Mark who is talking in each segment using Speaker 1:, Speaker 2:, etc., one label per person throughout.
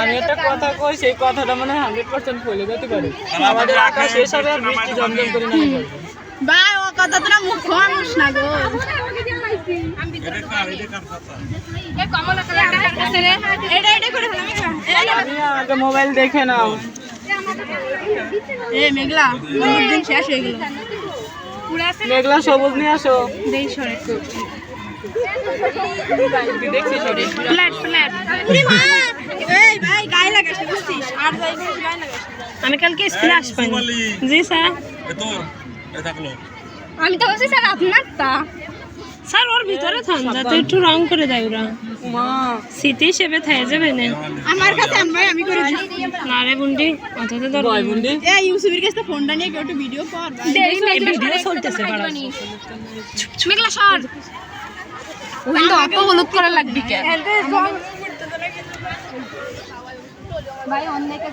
Speaker 1: আমি একটা কথা কই সেই কথাটা মানে হান্ড্রেড পার্সেন্ট ফলে যেতে পারে। আমাদের আকাশ শেষ হবে আর বৃষ্টি জমজম করে পড়বে
Speaker 2: ভাই ও কথা তোরা মুখ না গো।
Speaker 1: মোবাইল দেখে নাও।
Speaker 2: এ মেঘলা অনেক দিন শেষ হয়ে গেল।
Speaker 1: মেঘলা সবুজ নিয়ে আসো।
Speaker 2: দেই সরে।
Speaker 1: দেখছি সরি
Speaker 2: ফ্ল্যাট ফ্ল্যাট
Speaker 3: আমি কালকে স্কুলে আসবেন? জি স্যার।
Speaker 2: আমি তো বলছি স্যার আপনার তা।
Speaker 3: স্যার ওর ভিতরে থান যাতে একটু রং করে দেয় ওরা। স্মৃতি হিসেবে থেকে যাবে না।
Speaker 2: আমার কাছে আমি করে দিচ্ছি
Speaker 3: না রে বুন্ডি
Speaker 1: বুন্ডি।
Speaker 2: এই ইউসুফের কাছে ফোনটা নিয়ে কেউ একটু ভিডিও কর ভাই।
Speaker 3: ভিডিও চলতেছে বাড়া।
Speaker 2: মেঘলা সর। ওখানে তো অত হলুদ করা লাগবে কে? ভাই অন্যকে দেখে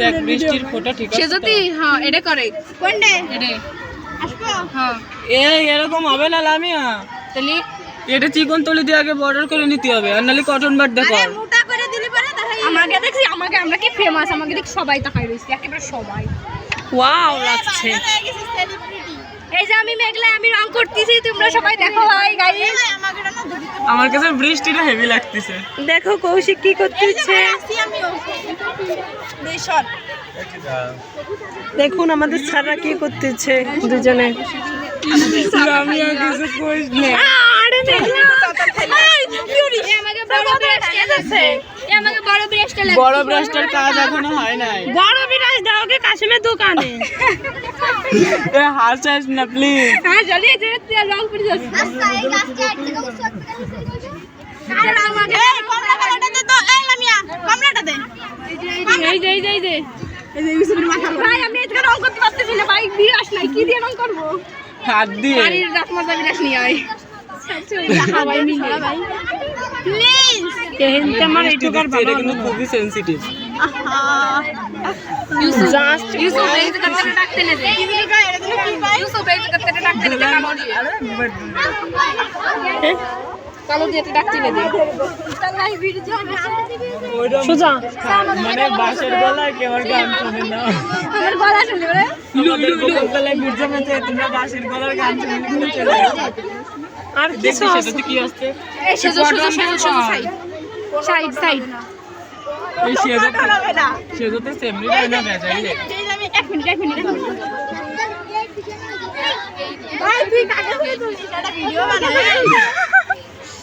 Speaker 1: দেখ বৃষ্টির ফোঁটা ঠিক আছে
Speaker 2: সে হ্যাঁ এটা করে। কোনটা? এটা। আসব? হ্যাঁ।
Speaker 1: এই এরকম হবে না লামিয়া।
Speaker 2: তাহলে
Speaker 1: এটা চিকন তলি দিয়ে আগে বর্ডার করে নিতে হবে আর নাহলে কটন বাট দেখো।
Speaker 2: মোটা করে দিলি পরে তাহলে আমাকে দেখছি আমাকে আমরা কি ফেমাস আমাকে দেখি সবাই তাকাই রইছে একেবারে সবাই।
Speaker 3: ওয়াও লাগছে।
Speaker 2: এই যে আমি মেঘলা আমি রং করতেছি তোমরা সবাই দেখো ভাই গাইস।
Speaker 1: আমার কাছে বৃষ্টিটা হেভি লাগতেছে।
Speaker 3: দেখো কৌশিক কি করতেছে। দেখুন আমাদের স্যাররা কি করতেছে দুজনে।
Speaker 1: লামিয়া কিছু কইস না।
Speaker 3: আরে মেঘলা
Speaker 2: বড়
Speaker 1: ব্রাশটার কাজ এখনও হয় নাই।
Speaker 3: বড় দাওকে কাশিমের দোকানে।
Speaker 1: এ হাসাস না প্লিজ
Speaker 2: হ্যাঁ জলি এই যে তুই রং করে যাস। আচ্ছা এই গাছটা এক থেকে উৎসব আর আমাকে এই কমলা কালারটা দে তো। এই লামিয়া কমলাটা দে। এই যে এই যে এই যে এই যে ইউসুফের মাথা ভাই আমি আজকে রং করতে পারতেছি না। ভাই বিরাস নাই কি দিয়ে রং করব?
Speaker 1: হাত দিয়ে।
Speaker 2: বাড়ির রাসমজা বিরাস নিয়ে আয়। সবাই মিলে। ভাই প্লিজ
Speaker 3: এহেনতে আমার এইটুকার
Speaker 1: এটা
Speaker 3: বাবা
Speaker 1: কিন্তু খুবই সেনসিটিভ
Speaker 2: ইউসুফ ইউসুফ এই যে করতে ডাকতে নে দে ইউসুফ এই যে করতে ডাকতে নে দে কালো দিয়ে কালো দিয়ে ডাকতে নে দে তাহলে ভিডিও
Speaker 3: সোজা
Speaker 1: মানে বাসের গলা আর গান শোনে না
Speaker 2: আমার গলা রে
Speaker 1: আমাদের বকুলতলায় ঘুরছে মেছে তোমরা বাসের গলার গান শুনে শুনে চলে
Speaker 3: আর কিছু
Speaker 1: সেটাতে কি আসছে
Speaker 2: এই সোজা সোজা সোজা সাইড সাইড সাইড
Speaker 1: এই সেজতে সেজতে সেমনি হয় না বেজাইলে
Speaker 2: এক মিনিট এক মিনিট ভাই তুই কাকে তুই ভিডিও বানাই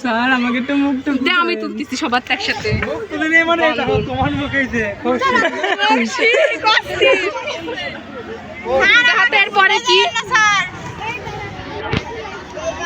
Speaker 1: স্যার আমাকে তো মুখ তো
Speaker 2: দে আমি তুলতেছি সবার একসাথে।
Speaker 1: মুখ তুলে নিয়ে মানে এটা তোমার মুখে
Speaker 2: যে খুশি। খুশি হাতে এরপরে কি? স্যার।